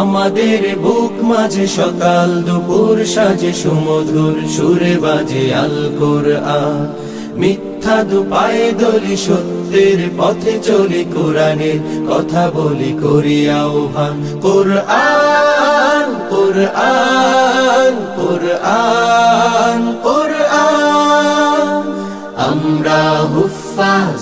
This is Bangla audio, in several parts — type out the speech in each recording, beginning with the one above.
আমাদের বুক মাঝে সকাল, দুপুর সাজে সুমধুর সুরে বাজে আল কোরআন। মিথ্যা দুপায়ে দলি সত্যের পথে চলি কোরআনের কথা বলি করি আহ্বান। কোরআন কোরআন কোরআন।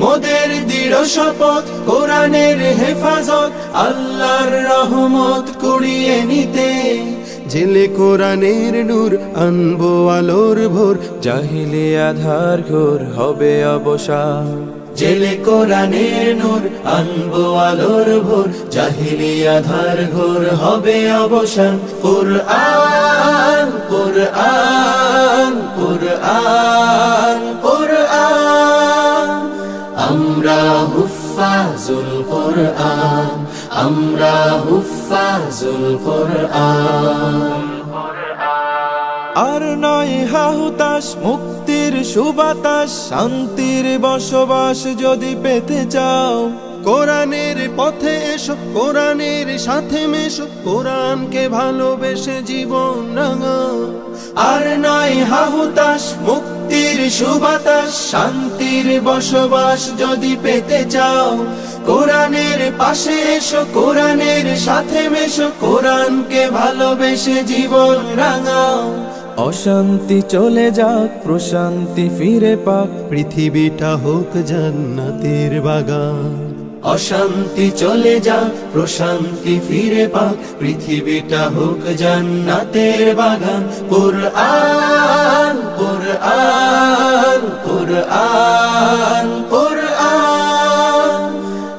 মোদের দৃঢ় শপথ কোরআনের হেফাজত আল্লাহর রহমত কুড়িয়ে নিতে। জেলে কোরআনের নূর আনব আলোর ভোর জাহিলে আধার ঘোর হবে অবসান। জেলে কোরআনের নূর আনব আলোর ভোর জাহিলি আধার ঘোর হবে অবসান। কোরআন কোরআন কোরআন। আমরা হুফাজুল কোরআন। আর নয় হাহুতাস মুক্তির সুবাতাস শান্তির বসবাস যদি পেতে চাও। কোরআনের পথে এসো, কোরআনের সাথে মেশো, কোরআনকে ভালোবেসে জীবন রাঙাও আর নয় হাহুতাস মুক্তির সুবাতাস শান্তির বসবাস যদি পেতে চাও। কোরআনের পাশে এসো, কোরআনের সাথে মেশো, কোরআনকে ভালোবেসে জীবন রাঙাও। অশান্তি চলে যাক, প্রশান্তি ফিরে পাক, পৃথিবীটা হোক জান্নাতের বাগান। অশান্তি চলে যাক প্রশান্তি ফিরে পাক পৃথিবীটা হোক জান্নাতের বাগান। কোরআন কোরআন কোরআন কোরআন।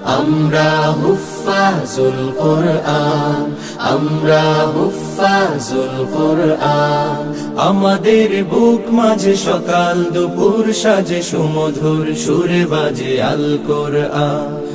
আমরা হুফাজুল কোরআন, আমরা হুফাজুল কোরআন। আমাদের বুক মাঝে সকাল দুপুর সাজে, সুমধুর সুরে বাজে আল কোরআন।